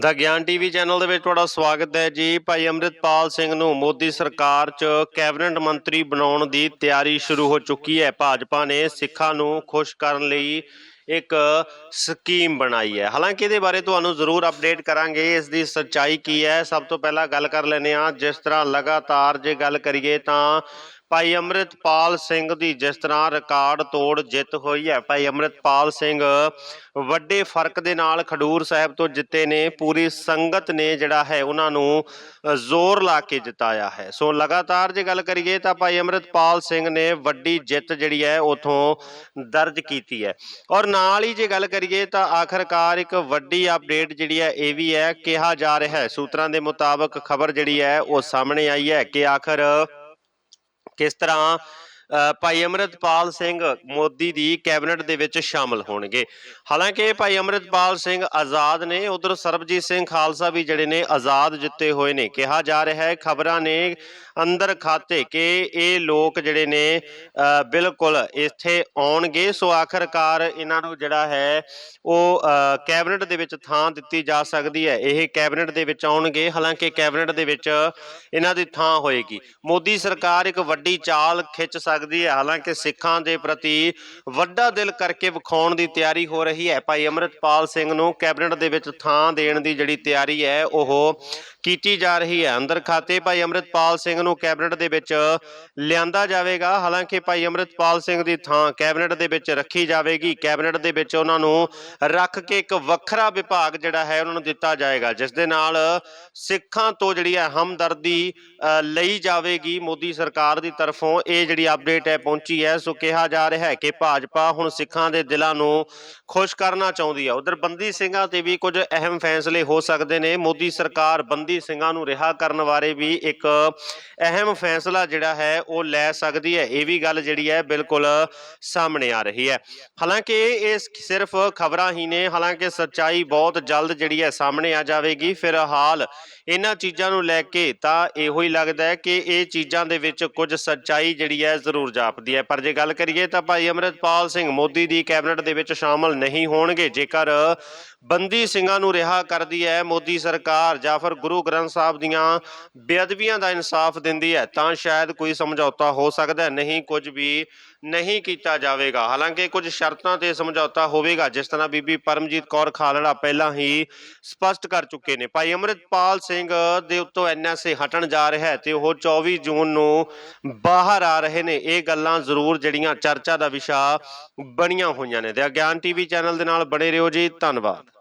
ਦਾ ਗਿਆਨ TV channel ਦੇ ਵਿੱਚ ਤੁਹਾਡਾ ਸਵਾਗਤ ਹੈ ਜੀ। ਭਾਈ ਅੰਮ੍ਰਿਤਪਾਲ ਸਿੰਘ ਨੂੰ ਮੋਦੀ ਸਰਕਾਰ 'ਚ ਕੈਬਨਿਟ ਮੰਤਰੀ ਬਣਾਉਣ ਦੀ ਤਿਆਰੀ ਸ਼ੁਰੂ ਹੋ ਚੁੱਕੀ ਹੈ। ਭਾਜਪਾ ਨੇ ਸਿੱਖਾਂ ਨੂੰ ਖੁਸ਼ ਕਰਨ ਲਈ ਇੱਕ ਸਕੀਮ ਬਣਾਈ ਹੈ। ਹਾਲਾਂਕਿ ਇਹਦੇ ਬਾਰੇ ਤੁਹਾਨੂੰ ਜ਼ਰੂਰ ਅਪਡੇਟ ਕਰਾਂਗੇ। ਇਸ ਦੀ ਸੱਚਾਈ ਕੀ ਹੈ? ਸਭ ਤੋਂ ਪਹਿਲਾਂ ਗੱਲ ਕਰ ਲੈਨੇ ਆ ਜਿਸ ਤਰ੍ਹਾਂ ਲਗਾਤਾਰ ਜੇ ਗੱਲ ਕਰੀਏ ਤਾਂ ਭਾਈ ਅੰਮ੍ਰਿਤਪਾਲ ਸਿੰਘ ਦੀ ਜਿਸ ਤਰ੍ਹਾਂ ਰਿਕਾਰਡ ਤੋੜ ਜਿੱਤ ਹੋਈ ਹੈ, ਭਾਈ ਅੰਮ੍ਰਿਤਪਾਲ ਸਿੰਘ ਵੱਡੇ ਫ਼ਰਕ ਦੇ ਨਾਲ ਖਡੂਰ ਸਾਹਿਬ ਤੋਂ ਜਿੱਤੇ ਨੇ, ਪੂਰੀ ਸੰਗਤ ਨੇ ਜਿਹੜਾ ਹੈ ਉਹਨਾਂ ਨੂੰ ਜ਼ੋਰ ਲਾ ਕੇ ਜਿਤਾਇਆ ਹੈ। ਸੋ ਲਗਾਤਾਰ ਜੇ ਗੱਲ ਕਰੀਏ ਤਾਂ ਭਾਈ ਅੰਮ੍ਰਿਤਪਾਲ ਸਿੰਘ ਨੇ ਵੱਡੀ ਜਿੱਤ ਜਿਹੜੀ ਹੈ ਉਥੋਂ ਦਰਜ ਕੀਤੀ ਹੈ। ਔਰ ਨਾਲ ਹੀ ਜੇ ਗੱਲ ਕਰੀਏ ਤਾਂ ਆਖਰਕਾਰ ਇੱਕ ਵੱਡੀ ਅਪਡੇਟ ਜਿਹੜੀ ਹੈ ਇਹ ਵੀ ਹੈ, ਕਿਹਾ ਜਾ ਰਿਹਾ ਹੈ। ਸੂਤਰਾਂ ਦੇ ਮੁਤਾਬਕ ਖਬਰ ਜਿਹੜੀ ਹੈ ਉਹ ਸਾਹਮਣੇ ਆਈ ਹੈ ਕਿ ਆਖਰ ਕਿਸ ਤਰ੍ਹਾਂ ਭਾਈ ਅਮਰਿਤਪਾਲ ਸਿੰਘ ਮੋਦੀ ਦੀ ਕੈਬਨਿਟ ਦੇ ਵਿੱਚ ਸ਼ਾਮਲ ਹੋਣਗੇ। ਹਾਲਾਂਕਿ ਭਾਈ ਅਮਰਿਤਪਾਲ ਸਿੰਘ ਆਜ਼ਾਦ ਨੇ ਉਧਰ ਸਰਬਜੀਤ ਸਿੰਘ ਖਾਲਸਾ ਵੀ ਜਿਹੜੇ ਨੇ ਆਜ਼ਾਦ ਜਿੱਤੇ ਹੋਏ ਨੇ। ਕਿਹਾ ਜਾ ਰਿਹਾ ਹੈ, ਖਬਰਾਂ ਨੇ ਅੰਦਰ ਖਾਤੇ ਕਿ ਇਹ ਲੋਕ ਜਿਹੜੇ ਨੇ ਬਿਲਕੁਲ ਇੱਥੇ ਆਉਣਗੇ। ਸੋ ਆਖਰਕਾਰ ਇਹਨਾਂ ਨੂੰ ਜਿਹੜਾ ਹੈ, ਉਹ ਕੈਬਨਿਟ ਦੇ ਵਿੱਚ ਥਾਂ ਦਿੱਤੀ ਜਾ ਸਕਦੀ ਹੈ। ਇਹ ਕੈਬਨਿਟ ਦੇ ਵਿੱਚ ਆਉਣਗੇ। ਹਾਲਾਂਕਿ ਕੈਬਨਿਟ ਦੇ ਵਿੱਚ ਇਹਨਾਂ ਦੀ ਥਾਂ ਹੋਏਗੀ। ਮੋਦੀ ਸਰਕਾਰ ਇੱਕ ਵੱਡੀ ਚਾਲ ਖਿੱਚ ਸਕਦੀ ਸਕਦੀ ਹੈ। ਹਾਲਾਂਕਿ ਸਿੱਖਾਂ ਦੇ ਪ੍ਰਤੀ ਵੱਡਾ ਦਿਲ ਕਰਕੇ ਵਿਖਾਉਣ ਦੀ ਤਿਆਰੀ ਹੋ ਰਹੀ ਹੈ। ਭਾਈ ਅਮਰਿਤਪਾਲ ਸਿੰਘ ਨੂੰ ਕੈਬਨਿਟ ਦੇ ਵਿੱਚ ਥਾਂ ਦੇਣ ਦੀ ਜਿਹੜੀ ਤਿਆਰੀ ਹੈ ਉਹ ਕੀਤੀ ਜਾ ਰਹੀ ਹੈ। ਅੰਦਰ ਖਾਤੇ ਭਾਈ ਅਮਰਿਤਪਾਲ ਸਿੰਘ ਨੂੰ ਕੈਬਨਿਟ ਦੇ ਵਿੱਚ ਲਿਆਂਦਾ ਜਾਵੇਗਾ। ਹਾਲਾਂਕਿ ਭਾਈ ਅਮਰਿਤਪਾਲ ਸਿੰਘ ਦੀ ਥਾਂ ਕੈਬਨਿਟ ਦੇ ਵਿੱਚ ਰੱਖੀ ਜਾਵੇਗੀ। ਕੈਬਨਿਟ ਦੇ ਵਿੱਚ ਉਹਨਾਂ ਨੂੰ ਰੱਖ ਕੇ ਇੱਕ ਵੱਖਰਾ ਵਿਭਾਗ ਜਿਹੜਾ ਹੈ ਉਹਨਾਂ ਨੂੰ ਦਿੱਤਾ ਜਾਏਗਾ ਜਿਸ ਦੇ ਨਾਲ ਸਿੱਖਾਂ ਤੋਂ ਜਿਹੜੀ ਹੈ ਹਮਦਰਦੀ ਅ, ਲਈ ਜਾਵੇਗੀ। ਮੋਦੀ ਸਰਕਾਰ ਦੀ ਤਰਫੋਂ ਇਹ ਜਿਹੜੀ ਆਪ ਅਪਡੇਟ ਹੈ ਪਹੁੰਚੀ ਹੈ। ਸੋ ਕਿਹਾ ਜਾ ਰਿਹਾ ਹੈ ਕਿ ਭਾਜਪਾ ਹੁਣ ਸਿੱਖਾਂ ਦੇ ਦਿਲਾਂ ਨੂੰ ਖੁਸ਼ ਕਰਨਾ ਚਾਹੁੰਦੀ ਹੈ। ਉਧਰ ਬੰਦੀ ਸਿੰਘਾਂ ਤੇ ਵੀ ਕੁਝ ਅਹਿਮ ਫੈਸਲੇ ਹੋ ਸਕਦੇ ਨੇ। ਮੋਦੀ ਸਰਕਾਰ ਬੰਦੀ ਸਿੰਘਾਂ ਨੂੰ ਰਿਹਾ ਕਰਨ ਬਾਰੇ ਵੀ ਇੱਕ ਅਹਿਮ ਫੈਸਲਾ ਜਿਹੜਾ ਹੈ, ਉਹ ਲੈ ਸਕਦੀ ਹੈ। ਇਹ ਵੀ ਗੱਲ ਜਿਹੜੀ ਹੈ, ਬਿਲਕੁਲ ਸਾਹਮਣੇ ਆ ਰਹੀ ਹੈ। ਹਾਲਾਂਕਿ ਇਹ ਸਿਰਫ ਖਬਰਾਂ ਹੀ ਨੇ। ਹਾਲਾਂਕਿ ਸੱਚਾਈ ਬਹੁਤ ਜਲਦ ਜਿਹੜੀ ਹੈ, ਸਾਹਮਣੇ ਆ ਜਾਵੇਗੀ। ਫਿਲਹਾਲ ਇਹਨਾਂ ਚੀਜ਼ਾਂ ਨੂੰ ਲੈ ਕੇ ਤਾਂ ਇਹੋ ਹੀ ਲੱਗਦਾ ਹੈ ਕਿ ਇਹ ਚੀਜ਼ਾਂ ਦੇ ਵਿੱਚ ਕੁਝ ਸੱਚਾਈ ਜਿਹੜੀ ਹੈ ਜ਼ਰੂਰ ਜਾਪਦੀ ਹੈ। ਪਰ ਜੇ ਗੱਲ ਕਰੀਏ ਤਾਂ ਭਾਈ ਅਮਰਿਤਪਾਲ ਸਿੰਘ ਮੋਦੀ ਦੀ ਕੈਬਨਿਟ ਦੇ ਵਿੱਚ ਸ਼ਾਮਲ ਨਹੀਂ ਹੋਣਗੇ, ਜੇਕਰ ਬੰਦੀ ਸਿੰਘਾਂ ਨੂੰ ਰਿਹਾ ਕਰਦੀ ਹੈ। ਮੋਦੀ ਸਰਕਾਰ ਜਾਂ ਫਿਰ ਗੁਰੂ ਗ੍ਰੰਥ ਸਾਹਿਬ ਦੀਆਂ ਬੇਅਦਬੀਆਂ ਦਾ ਇਨਸਾਫ ਦਿੰਦੀ ਹੈ। ਤਾਂ ਸ਼ਾਇਦ ਕੋਈ ਸਮਝੌਤਾ ਹੋ ਸਕਦਾ ਨਹੀਂ, ਕੁਝ ਵੀ ਨਹੀਂ ਕੀਤਾ ਜਾਵੇਗਾ। ਹਾਲਾਂਕਿ ਕੁਝ ਸ਼ਰਤਾਂ ਤੇ ਸਮਝੌਤਾ ਹੋਵੇਗਾ, ਜਿਸ ਤਰ੍ਹਾਂ ਬੀਬੀ ਪਰਮਜੀਤ ਕੌਰ ਖਾਲੜਾ ਪਹਿਲਾਂ ਹੀ ਸਪਸ਼ਟ ਕਰ ਚੁੱਕੇ ਨੇ। ਭਾਈ ਅਮਰਿਤਪਾਲ ਸਿੰਘ ਦੇ ਉੱਤੋਂ ਐਨਐਸਏ ਹਟਣ ਜਾ ਰਿਹਾ ਹੈ ਤੇ ਉਹ 24 ਜੂਨ ਨੂੰ ਬਾਹਰ ਆ ਰਹੇ ਨੇ। ਇਹ ਗੱਲਾਂ ਜ਼ਰੂਰ ਜਿਹੜੀਆਂ ਚਰਚਾ ਦਾ ਵਿਸ਼ਾ ਬਣੀਆਂ ਹੋਈਆਂ ਨੇ। ਤੇ ਅਗਿਆਨ ਟੀਵੀ ਚੈਨਲ ਦੇ ਨਾਲ ਬਣੇ ਰਹੋ ਜੀ। ਧੰਨਵਾਦ।